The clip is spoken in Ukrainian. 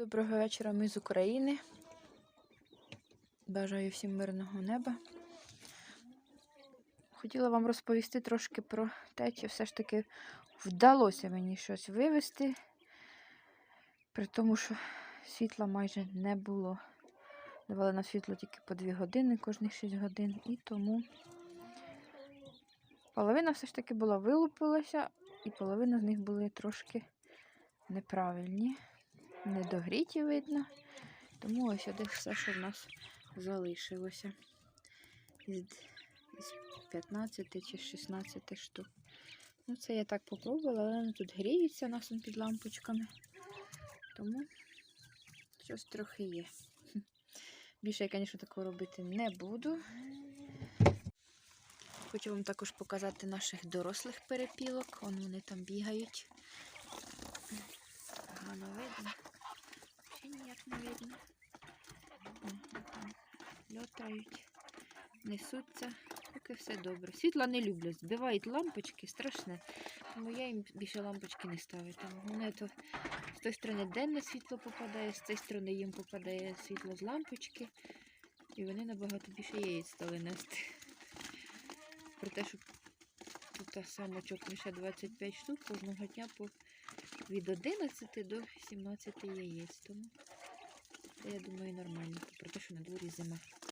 Доброго вечора, ми з України. Бажаю всім мирного неба. Хотіла вам розповісти трошки про те, чи все ж таки вдалося мені щось вивезти, при тому, що світла майже не було. Давали на світло тільки по 2 години кожних 6 годин, і тому половина все ж таки була вилупилася, і половина з них були трошки неправильні недогріті видно. Тому ось оде все, що в нас залишилося. Із 15 чи 16 штук. Ну, це я так попробувала, але вони тут гріються нас під лампочками. Тому щось трохи є. Більше я, звісно, такого робити не буду. Хочу вам також показати наших дорослих перепілок. Вон вони там бігають. Ніяк не видно. Льотають, несуться, поки все добре. Світла не люблять, збивають лампочки, страшне. Тому я їм більше лампочки не ставлю. Головне то з тої сторони денне світло попадає, з цієї сторони їм попадає світло з лампочки. І вони набагато більше яєць стали нести. Про те, що тут самочок лише 25 штук кожного дня по від 11 до 17 яєць. Тому я думаю, нормально. Про те, що на дворі зима.